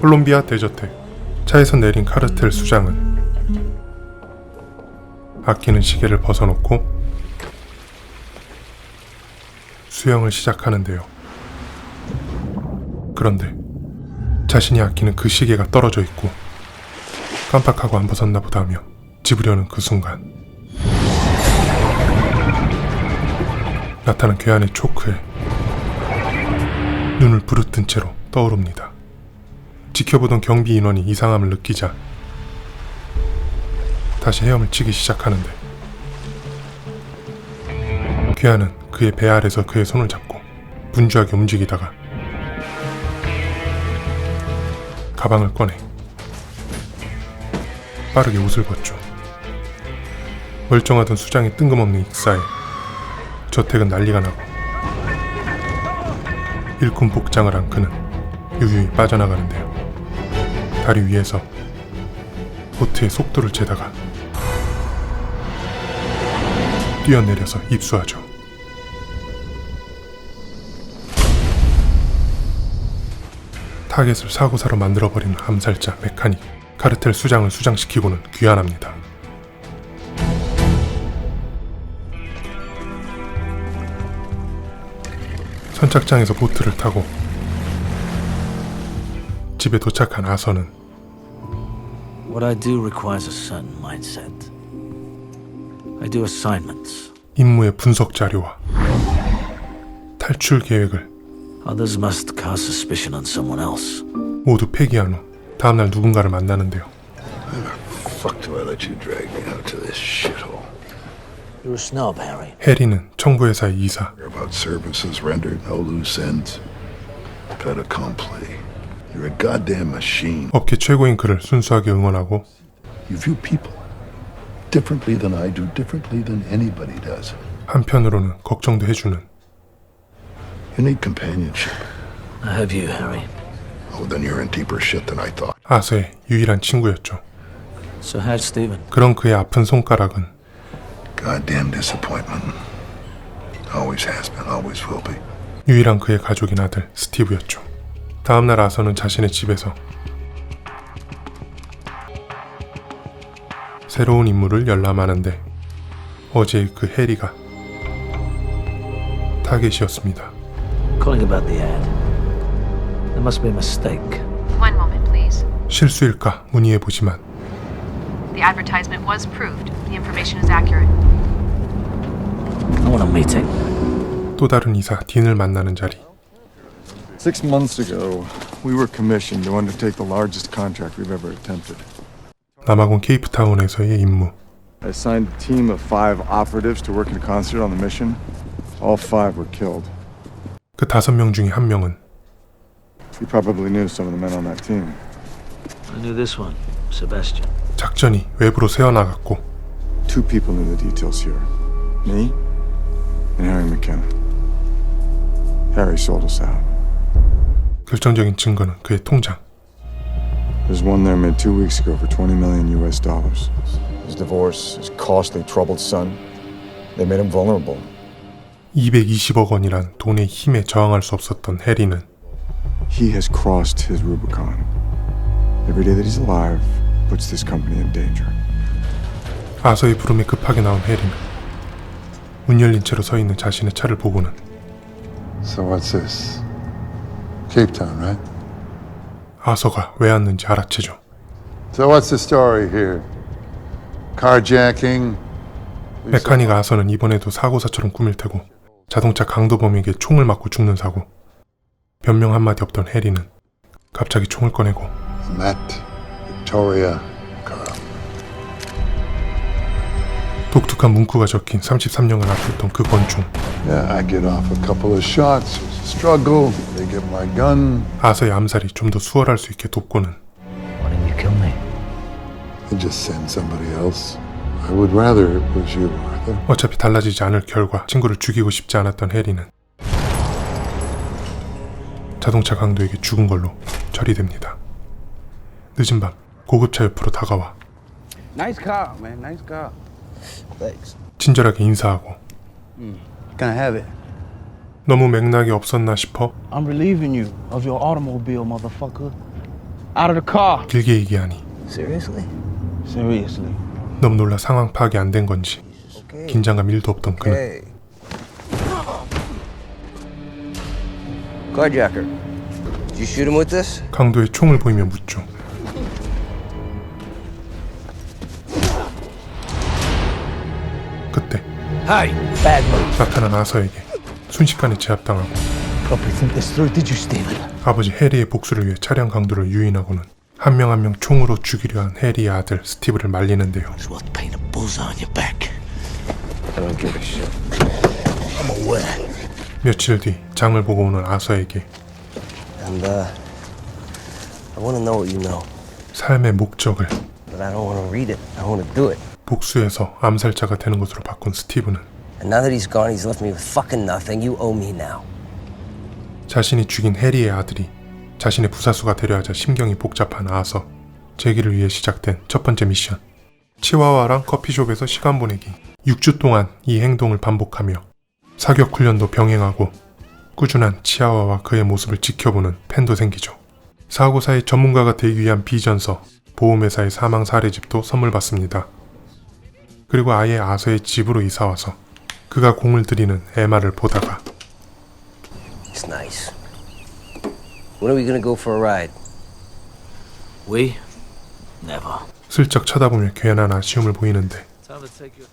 콜롬비아 대저택 차에서 내린 카르텔 수장은 아끼는 시계를 벗어놓고 수영을 시작하는데요. 그런데 자신이 아끼는 그 시계가 떨어져 있고 깜빡하고 안 벗었나 보다 하며 집으려는 그 순간 나타난 괴한의 초크에 눈을 부르뜬 채로 떠오릅니다. 지켜보던 경비 인원이 이상함을 느끼자 다시 헤엄을 치기 시작하는데 괴한은 그의 배 아래서 그의 손을 잡고 분주하게 움직이다가 가방을 꺼내 빠르게 옷을 벗죠. 멀쩡하던 수장의 뜬금없는 익사에 저택은 난리가 나고 일꾼 복장을 한 그는 유유히 빠져나가는데요. 다리 위에서 보트의 속도를 재다가 뛰어내려서 입수하죠. 타겟을 사고사로 만들어버리는 암살자 메카닉 카르텔 수장을 수장시키고는 귀환합니다. 선착장에서 보트를 타고 집에 도착한 아서는 What I do requires a certain mindset. I do assignments. 임무의 분석 자료와 탈출 계획을 Others must cast suspicion on someone else. 모두 폐기한 후 다음날 누군가를 만나는데요. Fuck do I let you drag me out to this shithole? You're a snob, Harry. 해리는 청부회사의 이사, Hear about services rendered, no loose ends. Fait accompli. You're a goddamn machine. 업계 최고인 그를 순수하게 응원하고 You view people differently than I do, differently than anybody does. 한편으로는 걱정도 해주는 You need companionship. I have you, Harry. Oh, then you're in deeper shit than I thought. 아서의 유일한 친구였죠. So how's Stephen? 그런 그의 아픈 손가락은 Goddamn disappointment. Always has been, always will be. 유일한 그의 가족인 아들 스티브였죠. 다음날 아서는 자신의 집에서 새로운 임무를 열람하는데 어제의 그 해리가 타겟이었습니다. Calling about the ad. There must be a mistake. One moment, please. 실수일까 문의해 보지만 The advertisement was proved. The information is accurate. I want a meeting. 또 다른 이사 딘을 만나는 자리. Six months ago, we were commissioned to undertake the largest contract we've ever attempted. 남아공 케이프타운에서의 임무. I assigned a team of five operatives to work in concert on the mission. All five were killed. 그 다섯 명 중에 한 명은 You probably knew some of the men on that team. I knew this one, Sebastian. 작전이 외부로 새어나갔고 Two people knew the details here me and Harry McKenna. Harry sold us out. 결정적인 증거는 그의 통장. There's one there made two weeks ago for 20 million US dollars. His divorce, his costly, troubled son, they made him vulnerable. 220억 원이란 돈의 힘에 저항할 수 없었던 해리는 He has crossed his Rubicon. Every day that he's alive puts this company in danger. 아서의 부름에 급하게 나온 해리는 문 열린 채로 서 있는 자신의 차를 보고는 So what's this? Cape Town, right? 아서가 왜 왔는지 알아채죠. So what's the story here? Carjacking? 메카닉 아서는 이번에도 사고사처럼 꾸밀 테고 자동차 강도범에게 총을 맞고 죽는 사고 변명 한마디 없던 해리는 갑자기 총을 꺼내고 Matt, Victoria, 독특한 문구가 적힌 33년간 아꼈던 그 권총 Yeah, I get off a couple of shots. There's a struggle. They get my gun. 아서의 암살이 좀 더 수월할 수 있게 돕고는 Why didn't you kill me? They just send somebody else. I would rather it was you, Arthur. 어차피 달라지지 않을 결과 친구를 죽이고 싶지 않았던 해리는 자동차 강도에게 죽은 걸로 처리됩니다. 늦은 밤 고급차 옆으로 다가와 Nice car, man. Nice car. Thanks. 친절하게 인사하고 Can I have it? 너무 맥락이 없었나 싶어 I'm relieving you of your automobile, motherfucker. Out of the car. 길게 얘기하니 Seriously? Seriously. 너무 놀라 상황 파악이 안 된 건지 Okay. 긴장감 1도 없던 그는 Okay. Carjacker. Did you shoot him with this? 강도의 총을 보이며 묻죠. 그때 Hey! 나타난 아서에게 순식간에 제압당하고 Copy, think this through. Did you steal it? 아버지 해리의 복수를 위해 차량 강도를 유인하고는 한 명 한 명 총으로 죽이려 한 해리의 아들 스티브를 말리는데요. It's worth painting a bullseye on your back. I don't give a shit. I'm aware. 며칠 뒤 장을 보고 오는 아서에게 And, uh, I want to know what you know. 삶의 목적을 But I don't want to read it. I want to do it. 복수해서 암살자가 되는 것으로 바꾼 스티브는 And now that he's gone, he's left me with fucking nothing. You owe me now. 자신이 죽인 해리의 아들이 자신의 부사수가 되려 하자 심경이 복잡한 아서 재기를 위해 시작된 첫 번째 미션 치와와랑 커피숍에서 시간 보내기 6주 동안 이 행동을 반복하며 사격 훈련도 병행하고 꾸준한 치아와와 그의 모습을 지켜보는 팬도 생기죠 사고사의 전문가가 되기 위한 비전서 보험회사의 사망 사례집도 선물 받습니다 그리고 아예 아서의 집으로 이사와서 그가 공을 들이는 에마를 보다가 It's nice. When are we gonna go for a ride? We? Never. 슬쩍 쳐다보며 괜한 아쉬움을 보이는데 Time to take you.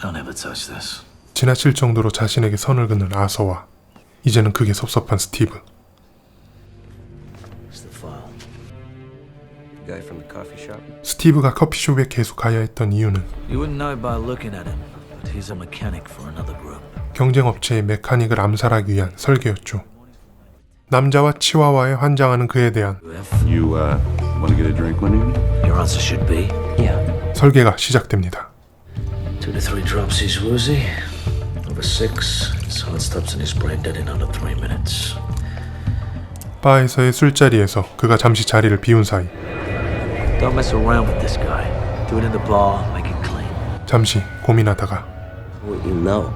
Don't ever touch this. 지나칠 정도로 자신에게 선을 긋는 아서와 이제는 그게 섭섭한 스티브 스티브가 커피숍에 계속 가야 했던 이유는. 경쟁업체의 메카닉을 암살하기 위한 설계였죠 남자와 치와와에 환장하는 그에 대한 You, uh, Yeah. 설계가 시작됩니다. 바에서의 술자리에서 그가 잠시 자리를 비운 사이 Don't mess around with this guy. Do it in the bar, make it clean. 잠시 고민하다가 What you know.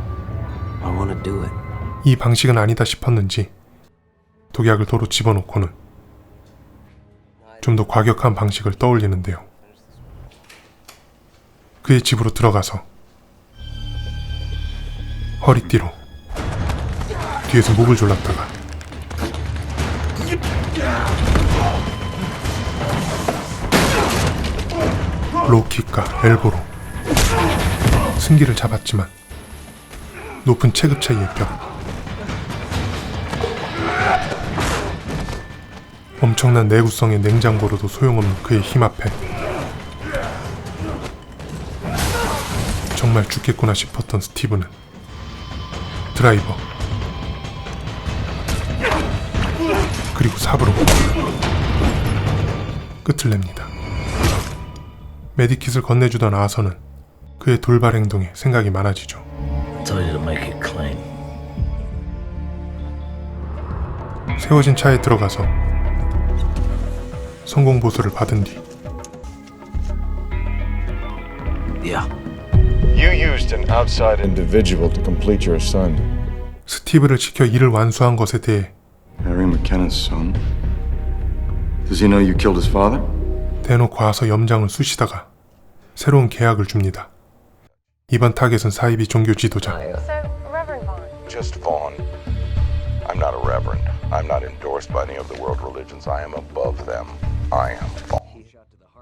I want to do it. 이 방식은 아니다 싶었는지 독약을 도로 집어넣고는 좀 더 과격한 방식을 떠올리는데요. 그의 집으로 들어가서 허리띠로 뒤에서 목을 졸랐다가 로킥과 엘보로 승기를 잡았지만 높은 체급 차이의 벽 엄청난 내구성의 냉장고로도 소용없는 그의 힘 앞에 정말 죽겠구나 싶었던 스티브는 드라이버 그리고 삽으로 끝을 냅니다. 메디킷을 건네주던 아서는 그의 돌발 행동에 생각이 많아지죠. I told you to make it clean. 세워진 차에 들어가서 성공 보수를 받은 뒤 Yeah. You used an outside individual to complete your assignment. 스티브를 지켜 일을 완수한 것에 대해 Harry McKenna's son? Does he know you killed his father? 대놓고 와서 염장을 쑤시다가 새로운 계약을 줍니다. 이번 타겟은 사이비 종교 지도자 Just Vaughn. I'm not a reverend. I'm not endorsed by any of the world religions. I am above them. I am Vaughn.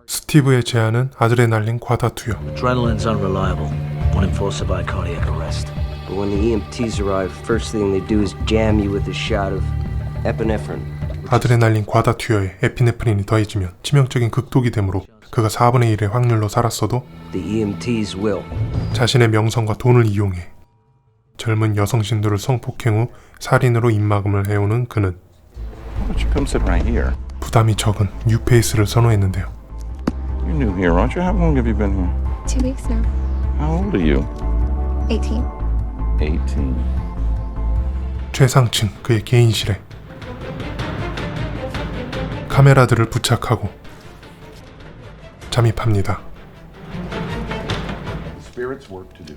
스티브의 제안은 아드레날린 과다 투여 Adrenaline's unreliable. One enforcer by cardiac arrest. But when the EMTs arrive, first thing they do is jam you with a shot of epinephrine. 아드레날린 과다 투여에 에피네프린이 더해지면 치명적인 극독이 되므로 그가 4분의 1의 확률로 살았어도 The EMTs will. 자신의 명성과 돈을 이용해 젊은 여성 신도를 성폭행 후 살인으로 입막음을 해오는 그는? 부담이 적은 뉴페이스를 선호했는데요. You're new here, aren't you? How long have you been here? two weeks now. How old are you? 18. 18. 최상층 그의 개인실에 카메라들을 부착하고 잠입합니다. Spirits work to do.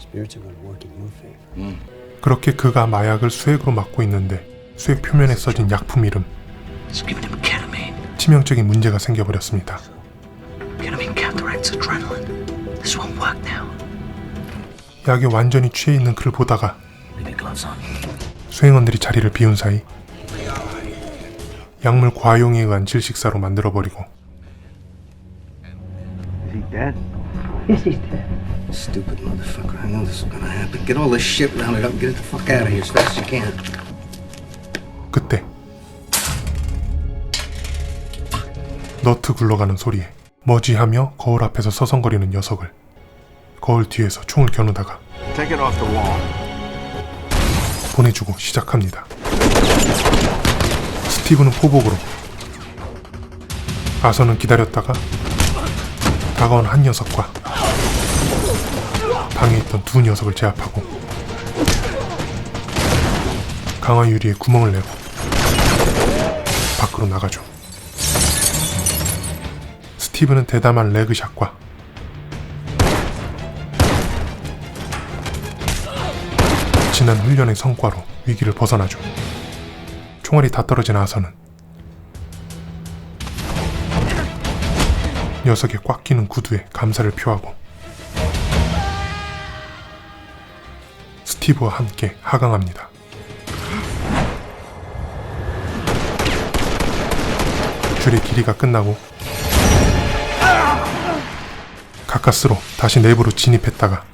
Spirits are gonna work in your favor. 그렇게 그가 마약을 수액으로 맡고 있는데 수액 표면에 써진 약품 이름. 치명적인 문제가 생겨버렸습니다. Ketamine counteracts adrenaline. This won't work now. 약에 완전히 취해 있는 그를 보다가. 수행원들이 자리를 비운 사이 약물 과용에 의한 질식사로 만들어버리고 Is he dead? Stupid motherfucker. I knew this was gonna happen. Get all this shit rounded up and get it the fuck out of here as fast as you can. 그때 너트 굴러가는 소리에 머지하며 거울 앞에서 서성거리는 녀석을 거울 뒤에서 총을 겨누다가 Take it off the wall. 보내주고 시작합니다. 스티브는 포복으로 아서는 기다렸다가 다가온 한 녀석과 방에 있던 두 녀석을 제압하고 강화 유리에 구멍을 내고 밖으로 나가죠. 스티브는 대담한 레그샷과 지난 훈련의 성과로 위기를 벗어나죠. 총알이 다 떨어진 아서는 녀석의 꽉 끼는 구두에 감사를 표하고 스티브와 함께 하강합니다. 줄의 길이가 끝나고 가까스로 다시 내부로 진입했다가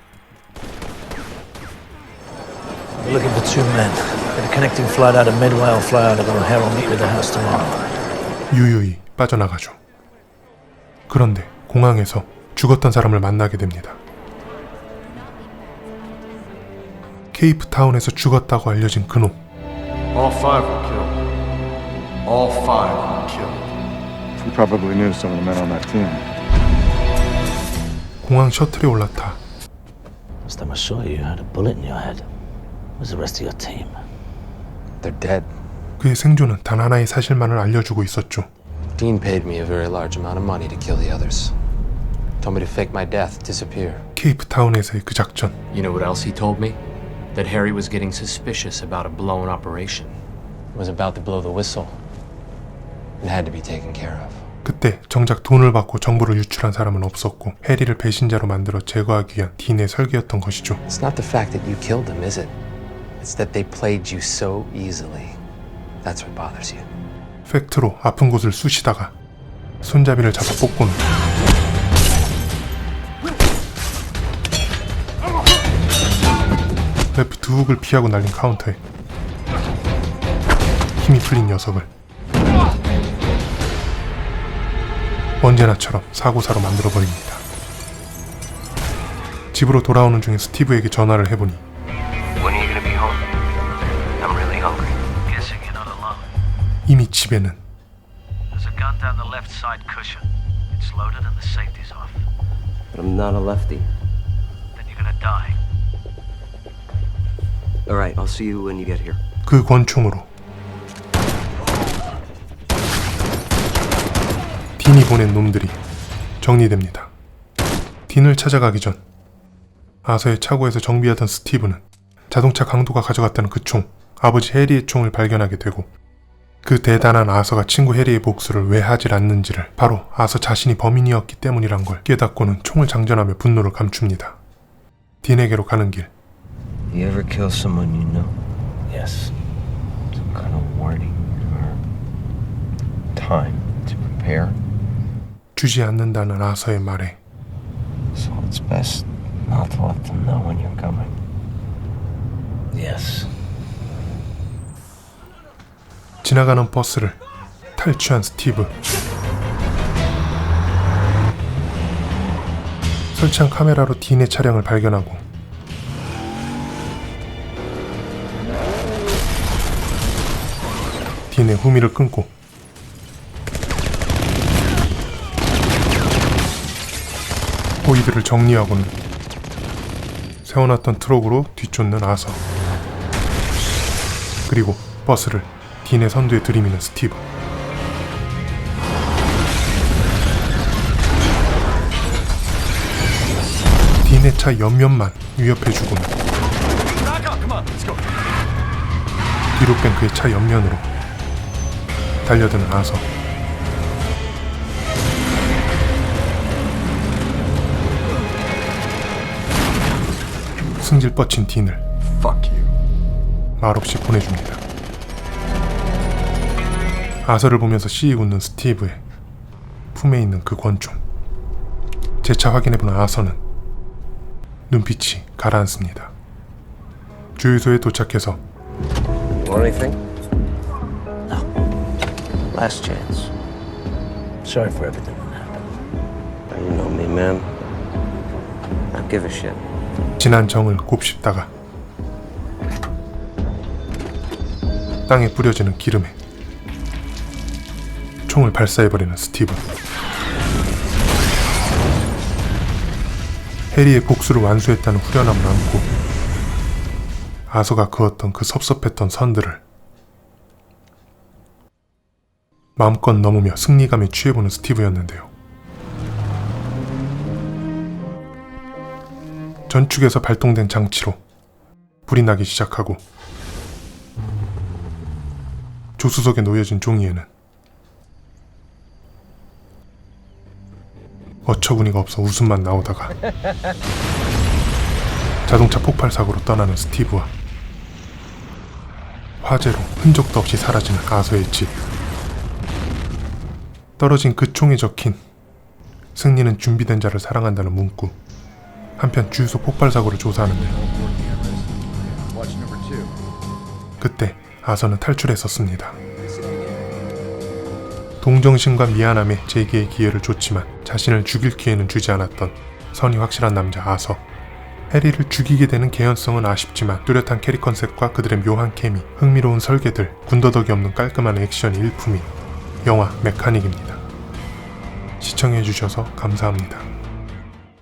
We're looking for two men. Get a connecting flight out of Midway or fly out of O'Hare. I'll meet you at the house tomorrow. 유유히 빠져나가죠. 그런데 공항에서 죽었던 사람을 만나게 됩니다. 케이프타운에서 죽었다고 알려진 그놈. All five were killed. All five were killed. You probably knew some of the men on that team. 공항 셔틀에 올라타 Last time I saw you, you had a bullet in your head. Where's the rest of your team? They're dead. 그의 생존은 단 하나의 사실만을 알려주고 있었죠. Dean paid me a very large amount of money to kill the others. Told me to fake my death, disappear. 케이프타운에서의 그 작전. You know what else he told me? That Harry was getting suspicious about a blown operation. Was about to blow the whistle. It had to be taken care of. 그때 정작 돈을 받고 정보를 유출한 사람은 없었고 해리를 배신자로 만들어 제거하기 위한 딘의 설계였던 것이죠. It's not the fact that you killed them, is it? It's that they played you so easily. That's what bothers you. 팩트로 아픈 곳을 쑤시다가 손잡이를 잡아 뽑고는 레프트 훅을 피하고 날린 카운터에 힘이 풀린 녀석을 언제나처럼 사고사로 만들어버립니다. 집으로 돌아오는 중에 스티브에게 전화를 해보니 이미 집에는 There's a gun down the left side cushion. It's loaded and the safety's off. But I'm not a lefty. Then you're gonna die. All right, I'll see you when you get here. 그 권총으로 딘이 보낸 놈들이 정리됩니다. 딘을 찾아가기 전 아서의 차고에서 정비하던 스티브는 자동차 강도가 가져갔다는 그 총, 아버지 해리의 총을 발견하게 되고 그 대단한 아서가 친구 해리의 복수를 왜 하질 않는지를 바로 아서 자신이 범인이었기 때문이란 걸 깨닫고는 총을 장전하며 분노를 감춥니다. 딘에게로 가는 길 You ever kill someone you know? Yes. Some kind of warning or time to prepare? 주지 않는다는 아서의 말에 So it's best not to let them know when you're coming. Yes. 지나가는 버스를 탈취한 스티브. 설치한 카메라로 딘의 차량을 발견하고 딘의 후미를 끊고 호이들을 정리하고는 세워놨던 트럭으로 뒤쫓는 아서 그리고 버스를 딘의 선두에 들이미는 스티브. 딘의 차 옆면만 위협해 주고는 뒤로 뺀 그의 차 옆면으로 달려드는 아서 승질 뻗친 딘을. 말없이 보내줍니다. 아서를 보면서 씨이 웃는 스티브의 품에 있는 그 권총. 재차 확인해보는 아서는 눈빛이 가라앉습니다. 주유소에 도착해서 Want anything? Last chance. Sorry for everything that happened. You know me, man. I don't give a shit. 진한 정을 곱씹다가 땅에 뿌려지는 기름에 총을 발사해버리는 스티븐. 해리의 복수를 완수했다는 후련함을 안고 아서가 그었던 그 섭섭했던 선들을 마음껏 넘으며 승리감에 취해보는 스티브였는데요. 전축에서 발동된 장치로 불이 나기 시작하고 조수석에 놓여진 종이에는 어처구니가 없어 웃음만 나오다가. 자동차 폭발 사고로 떠나는 스티브와 화재로 흔적도 없이 사라지는 아서의 집. 떨어진 그 총에 적힌 승리는 준비된 자를 사랑한다는 문구. 한편 주유소 폭발 사고를 조사하는데 그때 아서는 탈출했었습니다. 동정심과 미안함에 재기의 기회를 줬지만 자신을 죽일 기회는 주지 않았던 선이 확실한 남자 아서. 해리를 죽이게 되는 개연성은 아쉽지만 뚜렷한 캐릭 컨셉과 그들의 묘한 케미, 흥미로운 설계들, 군더더기 없는 깔끔한 액션이 일품인 영화 메카닉입니다. 시청해주셔서 감사합니다.